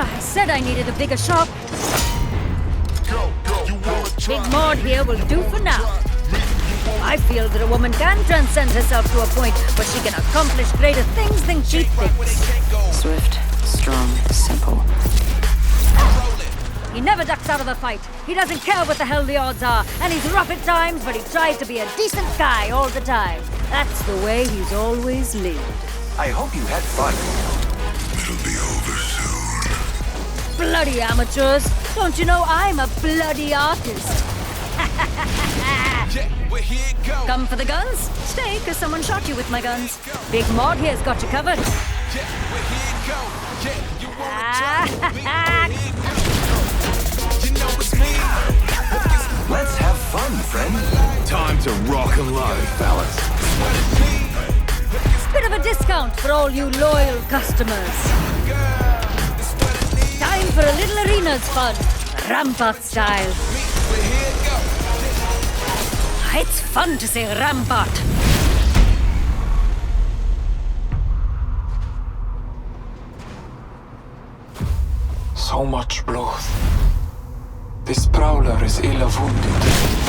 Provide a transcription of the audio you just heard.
Ah, said I needed a bigger shop. Big Maud here will do for now. I feel that a woman can transcend herself to a point where she can accomplish greater things than she thinks. Swift, strong, simple. He never ducks out of a fight. He doesn't care what the hell the odds are. And he's rough at times, but he tries to be a decent guy all the time. That's the way he's always lived. I hope you had fun. It'll be over soon. Bloody amateurs. Don't you know I'm a bloody artist? Come for the guns? Stay, because someone shot you with my guns. Big Maud here's got you covered. Ah. Let's have fun, friend. Time to rock and load, fellas. Bit of a discount for all you loyal customers. For a little arenas fun, Rampart style. It's fun to say Rampart. So much blood. This prowler is ill wounded.